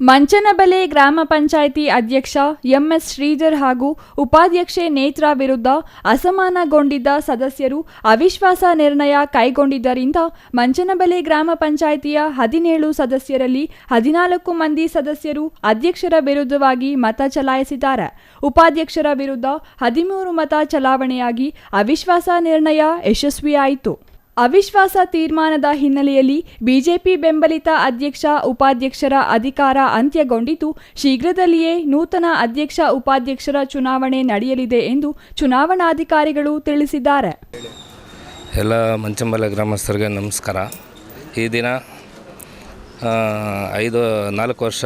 ಮಂಚನಬೆಲೆ ಗ್ರಾಮ ಪಂಚಾಯಿತಿ ಅಧ್ಯಕ್ಷ ಎಂಎಸ್ ಶ್ರೀಧರ್ ಹಾಗೂ ಉಪಾಧ್ಯಕ್ಷೆ ನೇತ್ರ ವಿರುದ್ಧ ಅಸಮಾನಗೊಂಡಿದ್ದ ಸದಸ್ಯರು ಅವಿಶ್ವಾಸ ನಿರ್ಣಯ ಕೈಗೊಂಡಿದ್ದರಿಂದ ಮಂಚನಬಲೆ ಗ್ರಾಮ ಪಂಚಾಯಿತಿಯ ಹದಿನೇಳು ಸದಸ್ಯರಲ್ಲಿ ಹದಿನಾಲ್ಕು ಮಂದಿ ಸದಸ್ಯರು ಅಧ್ಯಕ್ಷರ ವಿರುದ್ಧವಾಗಿ ಮತ ಚಲಾಯಿಸಿದ್ದಾರೆ. ಉಪಾಧ್ಯಕ್ಷರ ವಿರುದ್ಧ ಹದಿಮೂರು ಮತ ಚಲಾವಣೆಯಾಗಿ ಅವಿಶ್ವಾಸ ನಿರ್ಣಯ ಯಶಸ್ವಿಯಾಯಿತು. ಅವಿಶ್ವಾಸ ತೀರ್ಮಾನದ ಹಿನ್ನೆಲೆಯಲ್ಲಿ ಬಿಜೆಪಿ ಬೆಂಬಲಿತ ಅಧ್ಯಕ್ಷ, ಉಪಾಧ್ಯಕ್ಷರ ಅಧಿಕಾರ ಅಂತ್ಯಗೊಂಡಿದ್ದು, ಶೀಘ್ರದಲ್ಲಿಯೇ ನೂತನ ಅಧ್ಯಕ್ಷ, ಉಪಾಧ್ಯಕ್ಷರ ಚುನಾವಣೆ ನಡೆಯಲಿದೆ ಎಂದು ಚುನಾವಣಾಧಿಕಾರಿಗಳು ತಿಳಿಸಿದ್ದಾರೆ. ಎಲ್ಲ ಮಂಚಂಬಲ ಗ್ರಾಮಸ್ಥರಿಗೆ ನಮಸ್ಕಾರ. ಈ ದಿನ ಐದು, ನಾಲ್ಕು ವರ್ಷ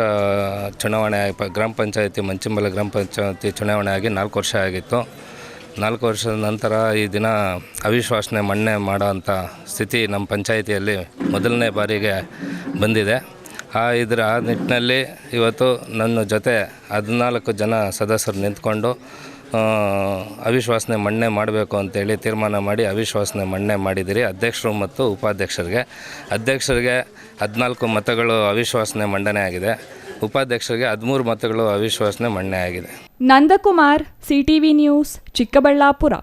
ಚುನಾವಣೆ ಗ್ರಾಮ ಪಂಚಾಯತಿ, ಮಂಚಂಬಲ ಗ್ರಾಮ ಪಂಚಾಯತಿ ಚುನಾವಣೆ ಆಗಿ ನಾಲ್ಕು ವರ್ಷ ಆಗಿತ್ತು. ನಾಲ್ಕು ವರ್ಷದ ನಂತರ ಈ ದಿನ ಅವಿಶ್ವಾಸನೆ ಮಣ್ಣೆ ಮಾಡೋ ಅಂಥ ಸ್ಥಿತಿ ನಮ್ಮ ಪಂಚಾಯಿತಿಯಲ್ಲಿ ಮೊದಲನೇ ಬಾರಿಗೆ ಬಂದಿದೆ. ಆ ಇದರ ಆ ನಿಟ್ಟಿನಲ್ಲಿ ಇವತ್ತು ನನ್ನ ಜೊತೆ ಹದಿನಾಲ್ಕು ಜನ ಸದಸ್ಯರು ನಿಂತ್ಕೊಂಡು ಅವಿಶ್ವಾಸನೆ ಮಣ್ಣೆ ಮಾಡಬೇಕು ಅಂತೇಳಿ ತೀರ್ಮಾನ ಮಾಡಿ ಅವಿಶ್ವಾಸನೆ ಮಣ್ಣೆ ಮಾಡಿದಿರಿ. ಅಧ್ಯಕ್ಷರು ಮತ್ತು ಉಪಾಧ್ಯಕ್ಷರಿಗೆ, ಅಧ್ಯಕ್ಷರಿಗೆ ಹದಿನಾಲ್ಕು ಮತಗಳು ಅವಿಶ್ವಾಸನೆ ಮಂಡನೆ ಆಗಿದೆ. ಉಪಾಧ್ಯಕ್ಷರಿಗೆ ಹದಿಮೂರು ಮತಗಳು ಅವಿಶ್ವಾಸನೆ ಮಣ್ಣೆ ಆಗಿದೆ. Nandakumar CTV news Chikkaballapur.